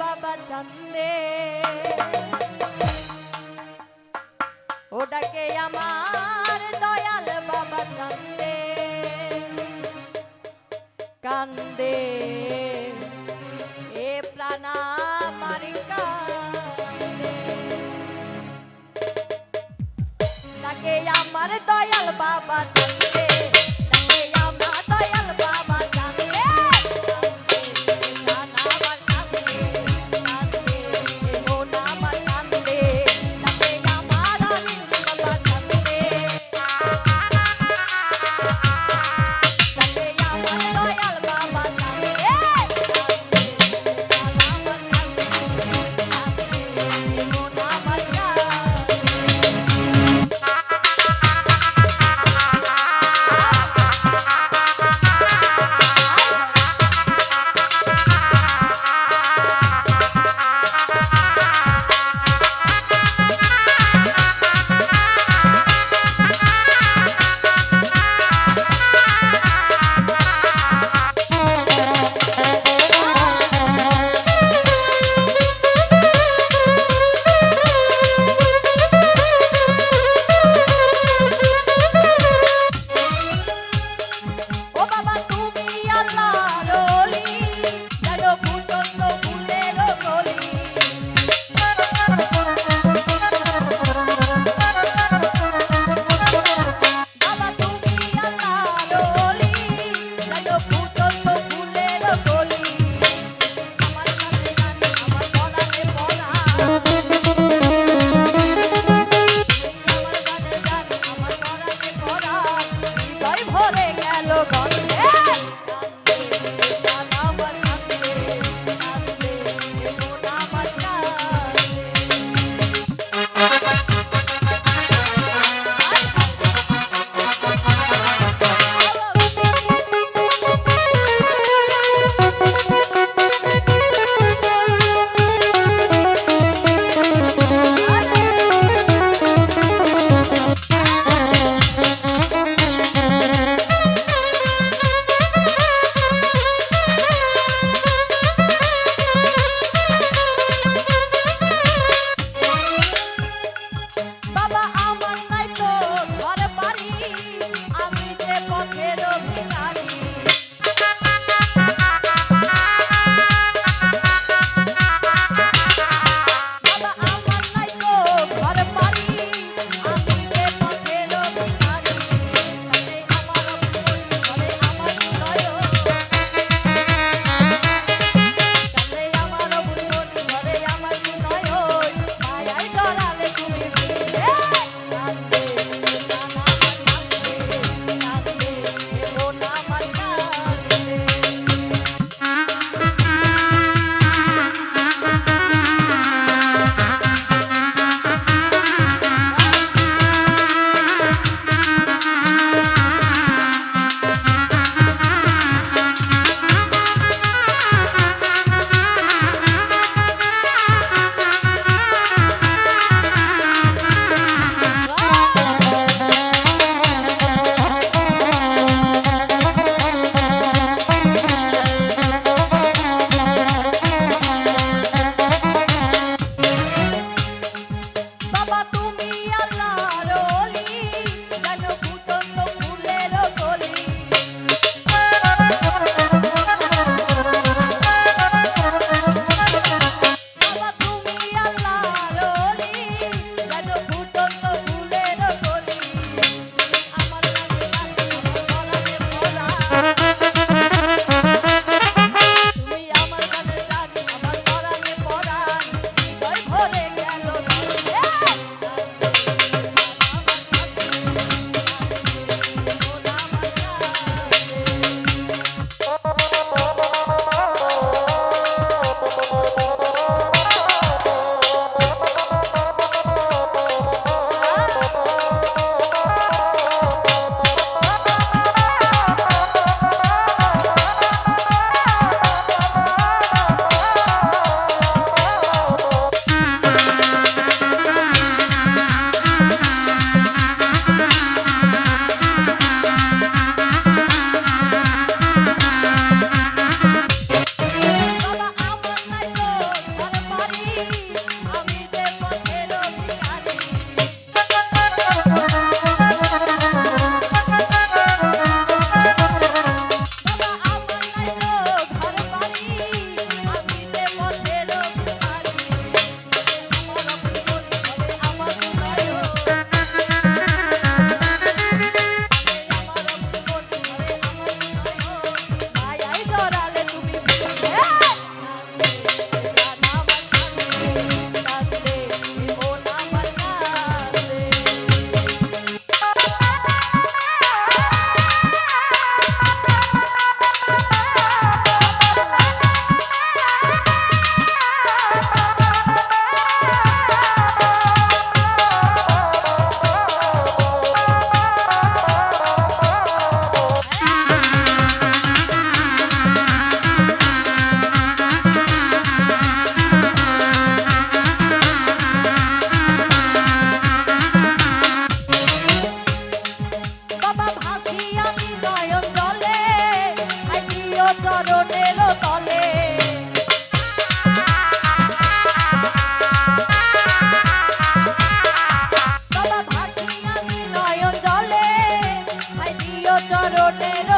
বাবা চান্দে ওটাকে আমার দয়াল বাবা চান্দে কান্দে। এ প্রাণা মারি কান্দে। তাকে আমার দয়াল বাবা চরণের